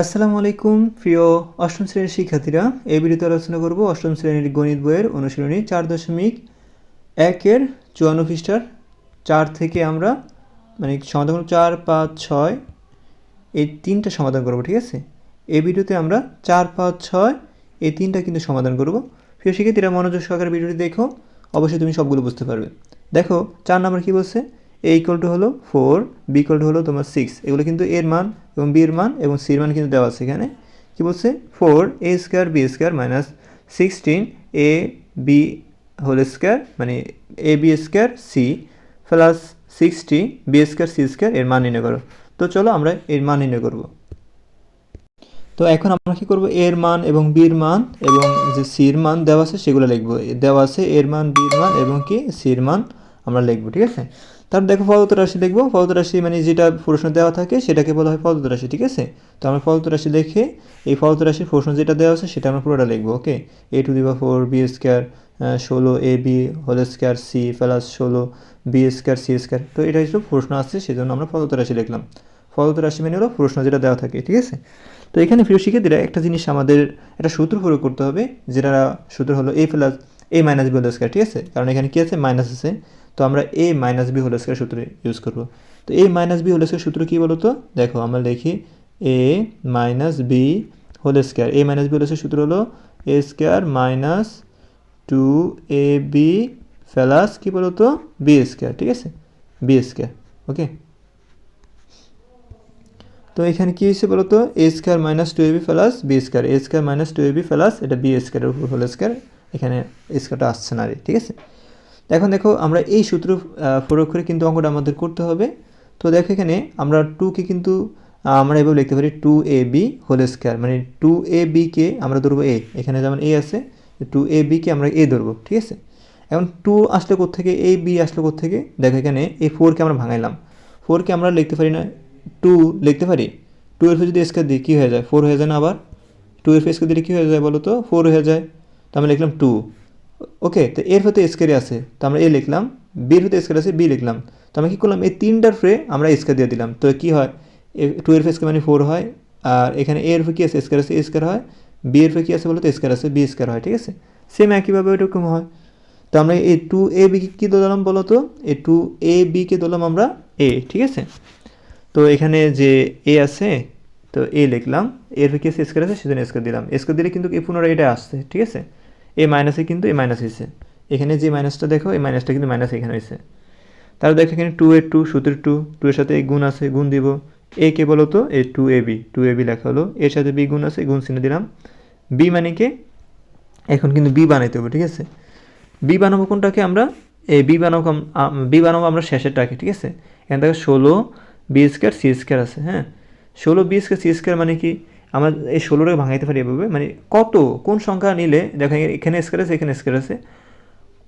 আসসালামু আলাইকুম, প্রিয় অষ্টম শ্রেণির শিক্ষার্থীরা। এই ভিডিওতে আলোচনা করব অষ্টম শ্রেণির গণিত বইয়ের অনুশীলনী চার দশমিক একের চুয়ান্ন পৃষ্ঠার চার থেকে আমরা মানে সমাধান চার, পাঁচ, ছয়, এই তিনটা সমাধান করব, ঠিক আছে? এই ভিডিওতে আমরা চার, পাঁচ, ছয়, এই তিনটা কিন্তু সমাধান করব। প্রিয় শিক্ষার্থীরা মনোযোগ সহকারে ভিডিওটি দেখো, অবশ্যই তুমি সবগুলো বুঝতে পারবে। দেখো, চার নাম্বার কী বলছে? এ ইকুয়াল টু হলো ফোর বি ইকুয়াল টু হলো তোমার সিক্স এগুলো কিন্তু এর মান এবং বির মান এবং সির মান কিন্তু দেওয়া আছে এখানে কী বলছে four A square B square minus sixteen A B whole square মানে A B square C plus sixty B square C square এর মান নির্ণয় করো তো চলো আমরা এর মান নির্ণয় করব তো এখন আমরা কী করব এর মান এবং বির মান এবং যে সির মান দেওয়া আছে সেগুলো লিখব দেওয়া আছে এর মান বির মান এবং কি সির মান আমরা লিখব ঠিক আছে তারপর দেখো ফলত রাশি লিখব ফলত রাশি মানে যেটা প্রশ্ন দেওয়া থাকে, সেটাকে বলা হয় ফলত রাশি, ঠিক আছে? তো আমরা ফলত রাশি লিখে এই ফলত রাশির প্রশ্ন যেটা দেওয়া আছে, সেটা আমরা পুরোটা লিখব, ওকে? এ টু দি বা ফোর বি স্কোয়ার ষোলো A B whole square C plus ষোলো বি স্কোয়ার সি স্কোয়ার তো এটা হিসেবে প্রশ্ন আসছে সেজন্য আমরা ফলত রাশি লিখলাম। ফলত রাশি মানে হলো প্রশ্ন যেটা দেওয়া থাকে, ঠিক আছে? তো এখানে প্রিয় শিক্ষার্থীরা, একটা জিনিস আমাদের, একটা সূত্র প্রয়োগ করতে হবে, যেটা সূত্র হলো A plus A minus B whole square ঠিক আছে? কারণ এখানে কী আছে? মাইনাস আছে। তো আমরা A minus B whole square সূত্র ইউজ করব। তো A minus B whole square সূত্র কী বলো তো দেখো, আমরা লিখি A minus B whole square A minus B whole square সূত্র হলো A square minus two A B plus কী বলো তো বি স্কোয়ার ঠিক আছে? বি স্কোয়ার ওকে তো এখানে কী হয়েছে বলো তো A square minus two A B plus B square A square minus two A B plus এটা বি স্কোয়ারের উপর হোল স্কোয়ার এখানে স্কোয়ারটা আসছে না রে, ঠিক আছে? এখন দেখো আমরা এই সূত্র প্রয়োগ করে কিন্তু অঙ্কটা আমাদের করতে হবে। তো দেখো এখানে আমরা টুকে কিন্তু আমরা এভাবে লিখতে পারি two A B whole square মানে টু এ বিকে আমরা ধরবো এ এখানে যেমন এ আছে টু এ বিকে আমরা এ ধরবো, ঠিক আছে? এখন টু আসলে থেকে এ বি আসলে থেকে দেখো এখানে এই ফোরকে আমরা ভাঙাইলাম। ফোরকে আমরা লিখতে পারি না টু লিখতে পারি? টু এর যদি স্কোয়ার দিই কী হয়ে যায়? ফোর হয়ে যায় না আবার? টু এর স্কোয়ার দিলে কী হয়ে যায় বলো তো? ফোর হয়ে যায়। তো আমরা লিখলাম টু ওকে, তো এর হতে স্কোয়ারে আছে, তো আমরা এ লিখলাম বির হতে স্কোয়ার আছে বি লিখলাম। তো আমরা কী করলাম? এই তিনটার ফ্রে আমরা স্কোয়ার দিয়ে দিলাম। তো কী হয়? টু এর স্কোয়ার মানে ফোর হয়, আর এখানে এর ফে কী আছে? স্কোয়ার আছে স্কোয়ার হয়। বি এর ফে কী আছে বলো তো স্কোয়ার আছে বি স্কোয়ার হয়, ঠিক আছে? সেম একইভাবে ওইরকম হয়। তো আমরা এই টু এ বিকে কী দিলাম বলো তো এই টু এ বিকে দিলাম আমরা এ ঠিক আছে? তো এখানে যে এ আছে, তো এ লিখলাম। এর ফে কী আছে? স্কোয়ার আছে, সেজন্য স্কোয়ার দিলাম। স্কোয়ার দিলে কিন্তু এই পুনরায় এটা আসছে, ঠিক আছে? এ মাইনাসে কিন্তু এ মাইনাস হয়েছে। এখানে যে মাইনাসটা দেখো, এই মাইনাসটা কিন্তু মাইনাস এখানে হয়েছে। তাহলে দেখো এখানে টু এর টু সূত্রের টু টু এর সাথে গুণ আছে, গুণ দিব। এ কে বলো তো? A two A B two A B লেখা হলো। এর সাথে বি গুণ আছে, গুণ চিহ্ন দিলাম। বি মানে কে? এখন কিন্তু বি বানাইতে হবে, ঠিক আছে? বি বানাবো কোনটাকে আমরা? এই বি বানাবো বি বানাবো আমরা শেষেরটাকে, ঠিক আছে? এখানে দেখো ষোলো বি স্কোয়ার সি স্কোয়ার আছে হ্যাঁ? ষোলো বি স্কোয়ার সি স্কোয়ার মানে কি? আমরা এই ষোলোটাকে ভাঙাইতে পারি এভাবে। মানে কত, কোন সংখ্যা নিলে দেখো এখানে স্কোয়ার আছে, এখানে স্কোয়ার আছে,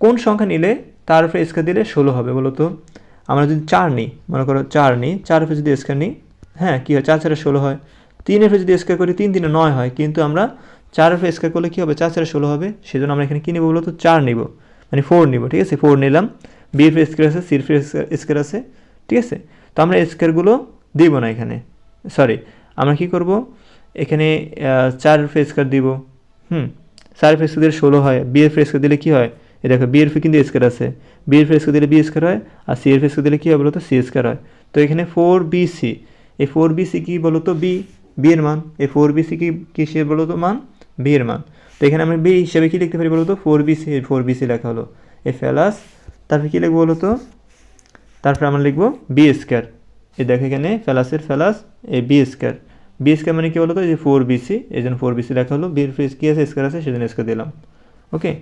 কোন সংখ্যা নিলে তার উপরে স্কোয়ার দিলে ষোলো হবে বলো তো আমরা যদি চার নিই, মনে করো চার নিই, চার উপরে যদি স্কোয়ার নিই হ্যাঁ কী হয়? চার চারে ষোলো হয়। তিনের উপরে যদি স্কোয়ার করি, তিন তিনে নয় হয়, কিন্তু আমরা চার উপরে স্কোয়ার করলে কী হবে? চার চারে ষোলো হবে, সেজন্য আমরা এখানে কী নেব বলো তো চার নিব। মানে ফোর নিব, ঠিক আছে? ফোর নিলাম। বির ফে স্কোয়ার আছে সির ফে স্কোয়ার আছে, ঠিক আছে? তো আমরা স্কোয়ারগুলো দিব না এখানে। সরি আমরা কী করব? এখানে চার ফেসকার দিব। হুম, চার ফেসকার দিলে ষোলো হয়। বিয়ের ফেসকার দিলে কী হয়? এ দেখো বিয়ের ফে কিন্তু স্কার আছে। বিয়ের ফেসকার দিলে বি স্কার হয়, আর সি এর ফেসকার দিলে কী হয় বলো তো সি স্কার হয়। তো এখানে ফোর বি সি এই ফোর বি সি কী বলতো? তো বি বিয়ের মান। এই ফোর বি সি কি কিসের বলো তো মান? বিয়ের মান। তো এখানে আমরা বি হিসেবে কী লিখতে পারি বলো তো four B C four B C লেখা হলো। এ ফেলাস তারপরে কী লিখব বলো তো তারপরে আমরা লিখব বি স্কোয়ার এই দেখো এখানে ফেলাসের ফেলাস A B square B square মানে কি বলতো? যে ফোর বিসি এই জন্য ফোর বিসি লেখা হলো। বির ফ্রিজ কী আছে স্কোয়ার আছে, সেজন্য স্কোয়ার দিলাম। ওকে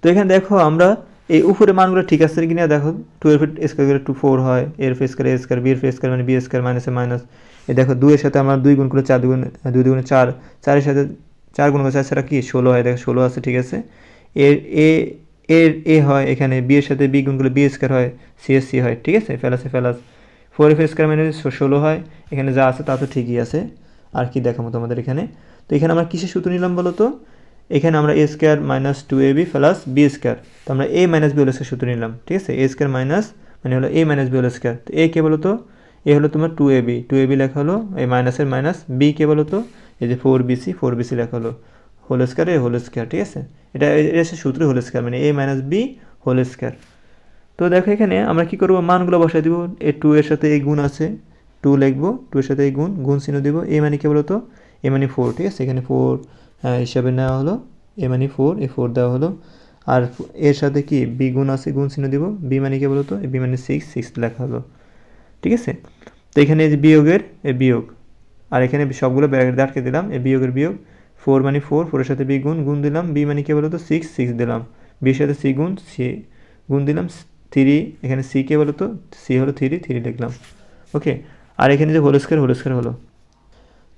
তো এখানে দেখো আমরা এই উপরে মানগুলো ঠিক আছে কিনা? দেখো টু এর ফিট স্কোয়ার করে টু ফোর হয় এর ফে স্কোয়ার এ স্কোয়ার বির ফে স্কোয়ার মানে বি স্কোয়ার মাইনাসে মাইনাস এই দেখো, দুইয়ের সাথে আমরা দুই গুণ করে চার দুগুণ, দুই দুগুণে চার। চারের সাথে চার গুণ করে চার, সেটা কি? ষোলো হয়। দেখো, ষোলো আছে, ঠিক আছে। এর এ এর এ হয়, এখানে বি এর সাথে বি গুণ করলে বি স্কোয়ার হয় সি এস সি হয়, ঠিক আছে? ফেলাসে ফেলাস ফোর এফ স্কোয়ার মানে ষোলো হয়, এখানে যা আছে তা তো ঠিকই আছে। আর কি দেখাবো তোমাদের এখানে? তো এখানে আমরা কিসের সূত্র নিলাম বলো তো? এখানে আমরা A square minus two A B plus B square তো আমরা A minus B whole square সূত্র নিলাম, ঠিক আছে? এ স্কোয়ার মাইনাস মানে হলো A minus B whole square তো এ কে বলো তো? এ হলো তোমার two A B two A B লেখা হলো, এই মাইনাসের মাইনাস বি কে বলো তো? এই যে ফোর বিসি ফোর বিসি লেখা হলো whole square A whole square ঠিক আছে? এটা এটা সূত্র হোল স্কোয়ার মানে A minus B whole square তো দেখো এখানে আমরা কি করব? মানগুলো বসাই দিব। এ টু এর সাথে এই গুণ আছে। টু লিখব। টু এর সাথে এই গুণ। গুণ চিহ্ন দিব। এ মানে কি বলতো? এ মানে ফোর ঠিক আছে? এখানে ফোর হিসাবে নেওয়া হলো। এ মানে ফোর এ ফোর দেওয়া হলো। আর এর সাথে কি? বি গুণ আছে, গুণ চিহ্ন দিব। বি মানে কি বলতো? বি মানে সিক্স সিক্স লেখা হলো। ঠিক আছে? তো এখানে যে বিয়োগের, এ বিয়োগ। আর এখানে সবগুলো দিয়ে আটকে দিলাম। এ বিয়োগের বিয়োগ। ফোর মানে ফোর ফোরের সাথে বি গুণ। গুণ দিলাম। বি মানে কি বলতো? সিক্স সিক্স দিলাম। বির সাথে সি গুণ সি গুণ দিলাম থ্রি এখানে সি কে বলতো সি হলো থ্রি থ্রি লিখলাম। ওকে আর এখানে যে হোল স্কোয়ার হোল স্কোয়ার হলো?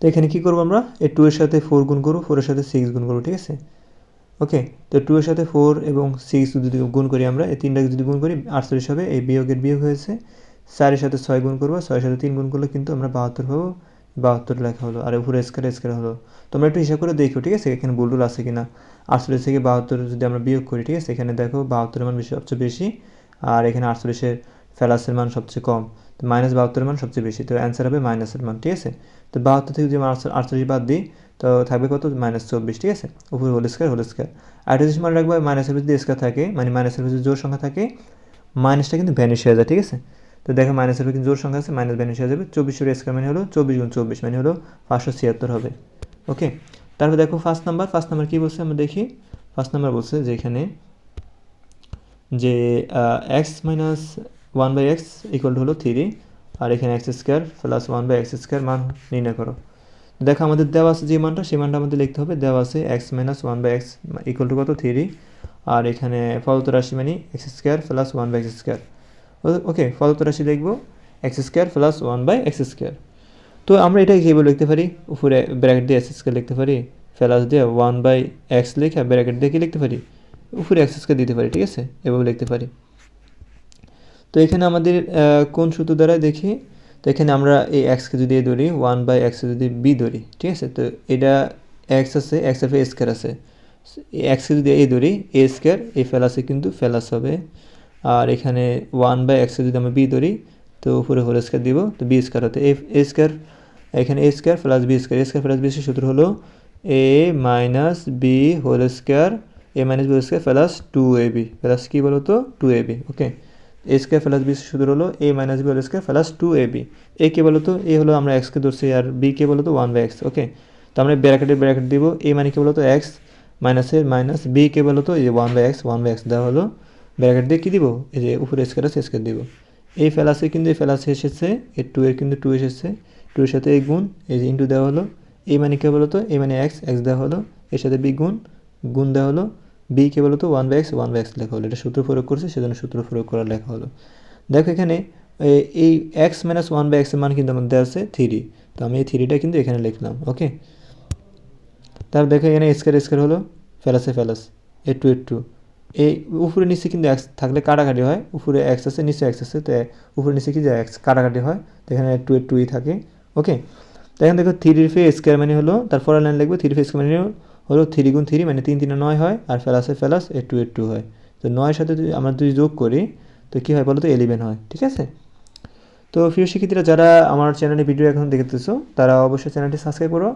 তো এখানে কী করব আমরা? এই টু এর সাথে ফোর গুণ করব ফোরের সাথে সিক্স গুণ করব, ঠিক আছে? ওকে তো টু এর সাথে ফোর এবং সিক্স যদি গুণ করি আমরা, এই তিনটাকে যদি গুণ করি, আটচল্লিশ হবে, এই বিয়োগের বিয়োগ হয়েছে। চারের সাথে ছয় গুণ করব, ছয়ের সাথে তিন গুণ করলে কিন্তু আমরা বাহাত্তর হব বাহাত্তর লেখা হলো, আর উপরে স্কোয়ার স্কোয়ার হলো। তোমরা একটু হিসাব করে দেখো, ঠিক আছে? এখানে ভুল টুল আছে কিনা? আটচল্লিশ থেকে বাহাত্তর যদি আমরা বিয়োগ করি, ঠিক আছে? এখানে দেখো বাহাত্তরের মান বেশি, সবচেয়ে বেশি। আর এখানে আটচল্লিশের ফেলাসের মান সবচেয়ে কম। তো মাইনাস বাহাত্তরের মান সবচেয়ে বেশি। তো অ্যান্সার হবে মাইনাসের মান, ঠিক আছে? তো বাহাত্তর থেকে যদি আটচল্লিশ বাদ দিই, তো থাকবে কত? মাইনাস চব্বিশ, ঠিক আছে? উপরে হোল স্কোয়ার হোল স্কোয়ার আর একটা জিনিস মনে রাখব মাইনাসের ভিতরে স্কোয়ার থাকে মানে মাইনাসের ভিতরে জোর সংখ্যা থাকে মাইনাসটা কিন্তু ভ্যানিশ হয়ে যায়, ঠিক আছে? তো দেখো মাইনাসের ভিতরে জোর সংখ্যা আছে মাইনাস ভ্যানিশ হয়ে যাবে। চব্বিশের স্কোয়ার মানে হলো চব্বিশ গুণ চব্বিশ মানে হলো পাঁচশো ছিয়াত্তর হবে। ওকে তারপর দেখো ফার্স্ট নাম্বার ফার্স্ট নাম্বার কী বলছে? আমরা দেখি। ফার্স্ট নাম্বার বলছে যে এখানে যে X minus one by X equal to হলো থ্রি আর এখানে X square plus one by X square মান নির্ণয় করো। দেখো আমাদের দেওয়া আছে যে মানটা, সেই মানটা আমাদের লিখতে হবে। দেওয়া আছে X minus one by X equal to কত? থ্রি আর এখানে ফলত রাশি মানে X square plus one by X square okay ফলত রাশি লিখব X square plus one by X square তো আমরা এটাকে কীভাবে লিখতে পারি? উপরে ব্র্যাকেট দিয়ে এক্স স্কোয়ার লিখতে পারি। প্লাস দিয়ে ওয়ান বাই এক্স লিখে ব্র্যাকেট দিয়ে কি লিখতে পারি? উপরে এক্স স্কোয়ার দিতে পারি, ঠিক আছে? এভাবে লিখতে পারি। তো এখানে আমাদের কোন সূত্র দ্বারা দেখি? তো এখানে আমরা এই এক্সকে যদি এ ধরি ওয়ান বাই এক্সকে যদি বি ধরি, ঠিক আছে? তো এটা এক্স আছে এক্সের এ স্কোয়ার আছে। এক্সকে যদি এ ধরি এ স্কোয়ার এই ফেলাসে কিন্তু ফেলাস হবে। আর এখানে ওয়ান বাই এক্সকে যদি আমরা বি ধরি, তো উপরে হোল স্কোয়ার দিব, তো বি স্কোয়ার হতে এ স্কোয়ার এখানে A square plus B square A square plus B সূত্র হলো A minus B whole square A minus B square plus two A B plus কী বলো তো two A B okay A square plus B সূত্র হলো A minus B whole square plus two A B A কে বলো তো A হলো আমরা এক্সকে ধরছি আর বি কে বলো তো ওয়ান বাই এক্স ওকে তো আমরা ব্র্যাকেটে ব্র্যাকেট দিব। এ মানে কি বলো তো এক্স মাইনাসের মাইনাস বি কে বলো তো এই যে one by X one by X দেওয়া হলো। ব্র্যাকেট দিয়ে কী দিব? এই যে উপরে স্কোয়ার আছে স্কোয়ার দিব। এই ফেলাসে কিন্তু এই ফেলাসে এসেছে এই টু এর কিন্তু টু এসেছে। টু সাথে এই গুণ, এই যে ইন্টু দেওয়া হলো। এই মানে কে বলো তো এই মানে এক্স এক্স দেওয়া হলো। এর সাথে বি গুণ গুণ দেওয়া হলো। বি কে বলো তো? One by X one by X লেখা হলো। এটা সূত্র প্রয়োগ করছে, সেজন্য সূত্র প্রয়োগ করা লেখা হলো। দেখো এখানে এই এক্স মাইনাস ওয়ান বাই এক্সের মান কিন্তু আমার দেওয়া আছে থ্রি তো আমি এই থ্রিটা কিন্তু এখানে লিখলাম ওকে তারপর দেখো এখানে স্কোয়ার স্কোয়ার হলো ফেলাসে ফেলাস এ টু এ টু এই উপরে নিচে কিন্তু এক্স থাকলে কাটাকাটি হয়, উপরে এক্স আছে, নিচে এক্স আছে তো উপরে নিচে কি যায়? এক্স কাটাকাটি হয়, তো এখানে টু এ টুই থাকে ওকে তো এখানে দেখো থ্রি ফে স্কোয়ার মানে হলো তারপর লাইন লিখব থ্রি ফে স্কোয়ার মানে হলো থ্রি গুণ থ্রি মানে তিন তিনে নয় হয়, আর ফেলাসে ফেলাস এ টু এ টু হয়। তো নয়ের সাথে যদি আমরা যদি যোগ করি, তো কী হয় বলো তো এলিভেন হয়, ঠিক আছে? তো প্রিয় শিক্ষিতরা যারা আমার চ্যানেলে ভিডিও এখন দেখতেছো, তারা অবশ্যই চ্যানেলটি সাবস্ক্রাইব করো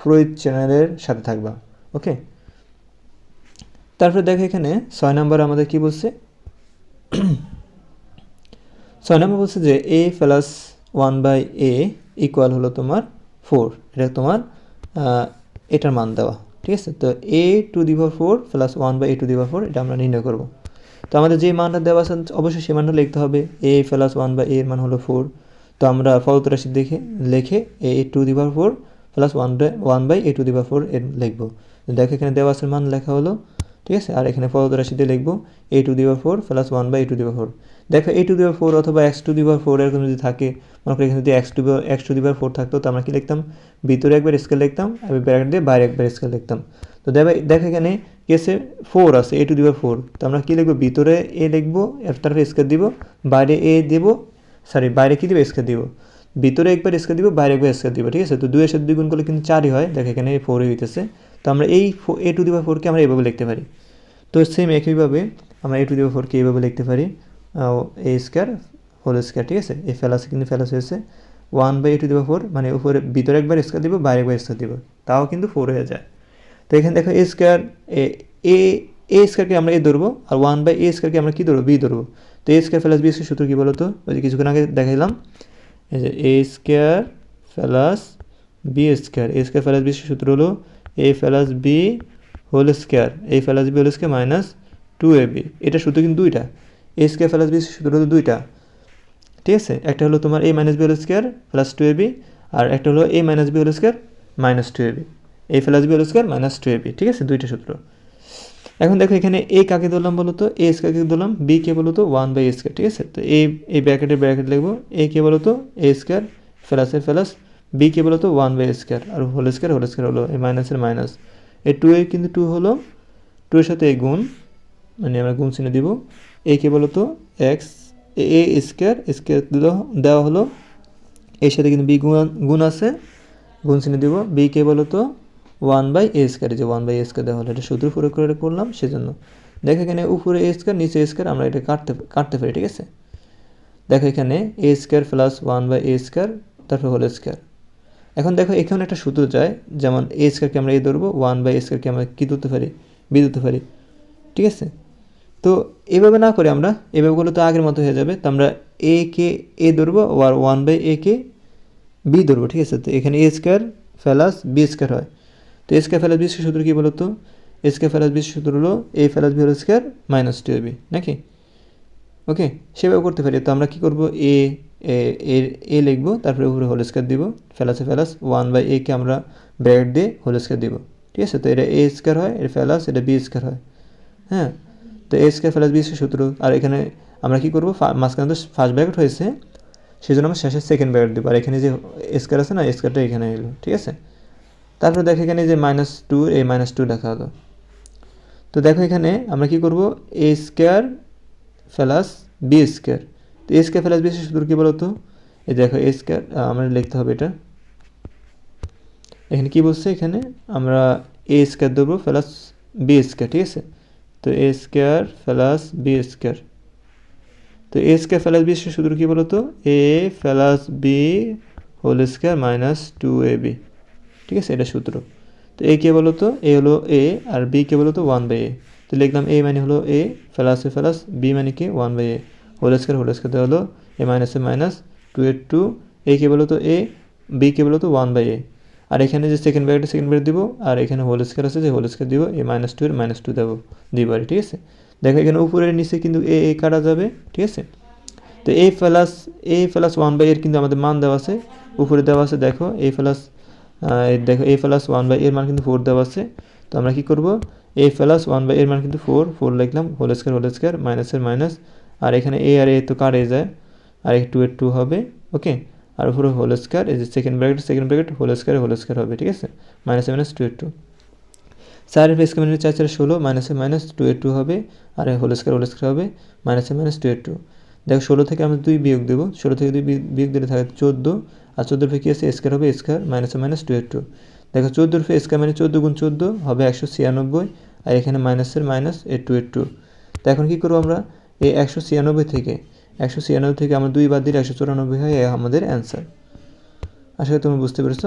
ফ্রুইট চ্যানেলের সাথে থাকবা ওকে তারপরে দেখো এখানে ছয় নম্বর আমাদের কি বলছে? ছয় নম্বর বলছে যে A plus one by A equal হলো তোমার ফোর এটা তোমার এটার মান দেওয়া। ঠিক আছে? তো A to the power four plus one by A to the power four এটা আমরা নির্ণয় করব। তো আমাদের যে মানটা দেওয়া আছে, অবশ্যই সেই মানটা লিখতে হবে। এ প্লাস ওয়ান বাই এর মান হলো ফোর তো আমরা ফলত রাশি দেখে, লিখে A to the power four plus one by one by A to the power four এর লিখব। দেখো এখানে দেওয়া আছে মান লেখা হলো ঠিক আছে? আর এখানে ফলত রাশি দিয়ে লিখব A to the power four plus one by A to the power four দেখো A to the power four অথবা X to the power four এরকম যদি থাকে, মনে করি এখানে যদি X to X to the power four থাকতো তো আমরা কি লিখতাম? ভিতরে একবার স্কেল লিখতাম আমি ব্র্যাকেট দিয়ে বাইরে একবার স্কেল লিখতাম। তো দেখো এখানে কেসে ফোর আছে এ টু দিবার ফোর তো আমরা কী লিখব? ভিতরে এ লিখব, এর তারপরে স্কেল দিব, বাইরে এ দেবো সরি বাইরে কী দিব? স্কেল দিব। ভিতরে একবার স্কেল দিব, বাইরে একবার স্কেল দিব, ঠিক আছে? তো দুইয়ের সাথে দুই গুণ করলে কিন্তু চারই হয়। দেখো এখানে ফোরই হইতেছে। তো আমরা এই এ টু দি পাওয়ার ফোরকে আমরা এইভাবে লিখতে পারি। তো সেম একইভাবে আমরা এ টু দি পাওয়ার ফোরকে এইভাবে লিখতে পারি এ স্কোয়ার হোল স্কোয়ার ঠিক আছে? এই ফেলাসে কিন্তু ফেলাস হয়েছে। One by A to the power four মানে উপরে, ভিতরে একবার স্কোয়ার দিব, বাইরে একবার স্কোয়ার দিব। তাও কিন্তু ফোর হয়ে যায়। তো এখানে দেখো এ স্কোয়ার এ এ স্কোয়ারকে আমরা এ ধরবো, আর ওয়ান বাই এ স্কোয়ারকে আমরা কী ধরবো? বি ধরবো। তো A square plus B square সূত্র কী বলো তো ওই যে কিছুক্ষণ আগে দেখাইলাম। এই যে A square plus B square A square plus B সূত্র হলো A plus B whole square A plus B whole square minus two A B এটা সূত্র কিন্তু দুইটা। এ স্কোয়ার প্লাস বি হলো দুইটা। ঠিক আছে? একটা হলো তোমার A minus B whole square plus two A B আর একটা হলো A minus B whole square minus two A B A plus B whole square minus two A B ঠিক আছে? দুইটা সূত্র। এখন দেখো এখানে এ কাকে ধরলাম বলো তো? এ কাকে ধরলাম? বি কে বলো তো? ওয়ান বাই এ স্কোয়ার ঠিক আছে? তো এ এই ব্র্যাকেটের ব্র্যাকেট লিখব। এ কে বলো তো? এ স্কোয়ার প্লাসের প্লাস বি কে বলো তো ওয়ান বাই স্কোয়ার আর হোল স্কোয়ার হোল স্কোয়ার হলো এই মাইনাসের মাইনাস এই টু এ কিন্তু টু হলো টু এর সাথে এই গুণ মানে আমরা গুণ চিহ্ন দিব এ কে বলো তো এক্স এ স্কোয়ার স্কোয়ার দেওয়া হলো এর সাথে কিন্তু বি গুণ গুণ আছে, গুণ চিহ্ন দিব বি কে বলো তো ওয়ান বাই এ স্কোয়ার যে ওয়ান বাই এ স্কোয়ার দেওয়া হলো, এটা সূত্র প্রয়োগ করে করলাম, সেজন্য। দেখো এখানে উপরে এ স্কোয়ার নিচে এ স্কোয়ার আমরা এটা কাটতে কাটতে পারি, ঠিক আছে? দেখো এখানে A square plus one by A square তারপর হোল স্কোয়ার এখন দেখো এখানে একটা সূত্র যায়, যেমন এ স্কোয়ারকে আমরা এ ধরবো ওয়ান বাই এ স্কোয়ারকে আমরা কী ধরতে পারি? বি ধরতে পারি। ঠিক আছে? তো এভাবে না করে আমরা, এভাবে করলে তো আগের মতো হয়ে যাবে, তো আমরা এ কে এ ধরবো আর ওয়ান বাই এ কে বি ধরবো, ঠিক আছে? তো এখানে A square plus B square হয়। তো এ স্কোয়ার প্লাস বি সূত্র কী বলো তো এ স্কোয়ার প্লাস বি সূত্র হলো A plus B whole square minus two B নাকি? ওকে সেভাবে করতে পারি। তো আমরা কী করব? এ এ এ লিখব, তারপরে উপরে হোল স্কোয়ার দিব ফেলাসে ফেলাস ওয়ান বাই এ কে আমরা ব্র্যাকেট দিয়ে হোল স্কোয়ার দিব। ঠিক আছে? তো এটা এ স্কোয়ার হয়, এটা ফেলাস এটা বি স্কোয়ার হয়। হ্যাঁ? তো এ স্কোয়ার প্লাস বি সূত্র। আর এখানে আমরা কী করব? মাঝখানে তো ফার্স্ট ব্র্যাকেট হয়েছে সেই জন্য আমরা শেষে সেকেন্ড ব্র্যাকেট দেবো। আর এখানে যে স্কোয়ার আছে না স্কোয়ারটা এখানে এলো। ঠিক আছে? তারপরে দেখো এখানে যে মাইনাস টু এই মাইনাস টু দেখা হলো। তো দেখো এখানে আমরা কি করব? A square plus B square তো এ স্কোয়ার প্লাস বি সূত্র কী বলো তো এই দেখো এ স্কোয়ার আমরা লিখতে হবে এটা। এখানে কি বলছে? এখানে আমরা এ স্কোয়ার দেবো প্লাস বি স্কোয়ার ঠিক আছে? তো a square plus b square তো এ স্কোয়ার প্লাস বি সূত্র কী বলো তো a plus b whole square minus two a b ঠিক আছে? এটা সূত্র। তো এ কে বলো তো এ হলো এ আর বি কে বলতো? ওয়ান বাই এ তো লিখলাম এ মানে হলো a plus a plus b মানে কি? One by a whole square whole square হলো a minus a minus two a two a কে বলো তো এ বি কে বলো তো ওয়ান বাই এ আর এখানে যে সেকেন্ড ব্র্যাকেটে সেকেন্ড ব্র্যাকেট দিব, আর এখানে হোল স্কোয়ার আছে, যে হোল স্কোয়ার দিব এ মাইনাস টু এর মাইনাস টু দেবো আর ঠিক আছে? দেখো এখানে উপরের নিচে কিন্তু এ এ কাটা যাবে, ঠিক আছে? তো a plus a plus one by এর কিন্তু আমাদের মান দেওয়া আছে, উপরে দেওয়া আছে দেখো এ প্লাস দেখো এ প্লাস ওয়ান বাই এর মান কিন্তু ফোর দেওয়া আছে। তো আমরা কী করব? এ প্লাস ওয়ান বাই এর মান কিন্তু ফোর ফোর লিখলাম হোল স্কোয়ার হোল স্কোয়ার মাইনাসের মাইনাস আর এখানে এ আর এ তো কাটে যায়, আর টু এর টু হবে ওকে আর উপরে হোল স্কোয়ার এই যে second bracket second bracket whole square whole square হবে, ঠিক আছে? মাইনাস মাইনাস টু এর টু চারের ফেস কমিউনিটি চার চার ষোলো মাইনাসে মাইনাস টু এর টু হবে, আর হোল স্কোয়ার হোল স্কোয়ার হবে মাইনাসে মাইনাস টু এর টু দেখো, ষোলো থেকে আমরা দুই বিয়োগ দেবো, ষোলো থেকে দুই বিয়োগ দিলে থাকে চোদ্দ, আর চোদ্দোর ফে কী আছে? স্কোয়ার হবে স্কোয়ার মাইনাসে মাইনাস টু এর টু দেখো, চোদ্দোর ফে স্কোয়ার মানে চোদ্দ গুণ চোদ্দ, হবে একশো ছিয়ানব্বই, আর এখানে মাইনাসের মাইনাস এ টু এর টু তো এখন কী করব আমরা? এই একশো ছিয়ানব্বই থেকে, একশো ছিয়ানব্বই থেকে আমরা দুই বাদ দিলে একশো চুরানব্বই হয় আমাদের অ্যান্সার আশা করি তুমি বুঝতে পেরেছ।